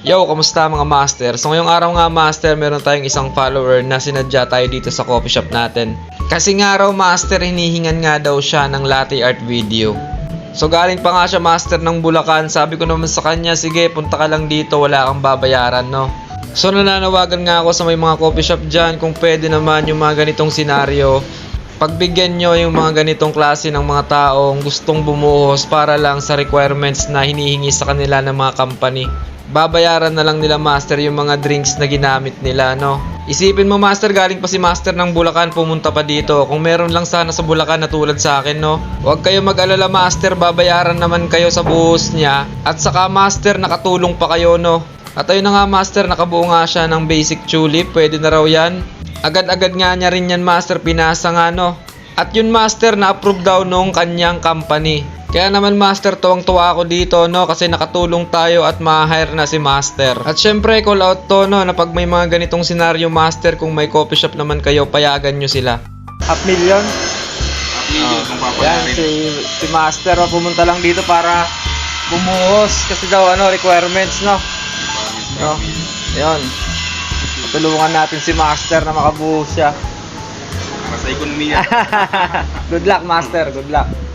Yo, kamusta mga master? So ngayong araw nga master, meron tayong isang follower na sinadya tayo dito sa coffee shop natin. Kasi nga raw master, hinihingan nga daw siya ng latte art video. So galing pa nga siya master ng Bulacan, sabi ko naman sa kanya, sige punta ka lang dito, wala kang babayaran no. So nananawagan nga ako sa may mga coffee shop dyan kung pwede naman yung mga ganitong senaryo. Pagbigyan nyo yung mga ganitong klase ng mga taong gustong bumuhos para lang sa requirements na hinihingi sa kanila ng mga company. Babayaran na lang nila master yung mga drinks na ginamit nila, no? Isipin mo master, galing pa si master ng Bulacan, pumunta pa dito. Kung meron lang sana sa Bulacan na tulad sa akin, no? Huwag kayo mag-alala master, babayaran naman kayo sa buhos niya. At saka master, nakatulong pa kayo, no? At ayun na nga master, nakabuo nga siya ng basic tulip, pwede na raw yan. Agad-agad nga niya rin yan master, pinasa nga no. At yun master, na-approve daw nung kanyang company. Kaya naman master, tuwang-tuwa ako dito no kasi nakatulong tayo at ma-hire na si master. At syempre, call out to no na pag may mga ganitong senaryo master, kung may coffee shop naman kayo, payagan nyo sila. Half million? Million kung Yan, si, si Master oh, pumunta lang dito para bumuhos kasi daw ano requirements no. No. Yan. Tulungan natin si Master na makabuhos siya. Para sa ekonomiya. good luck Master, good luck.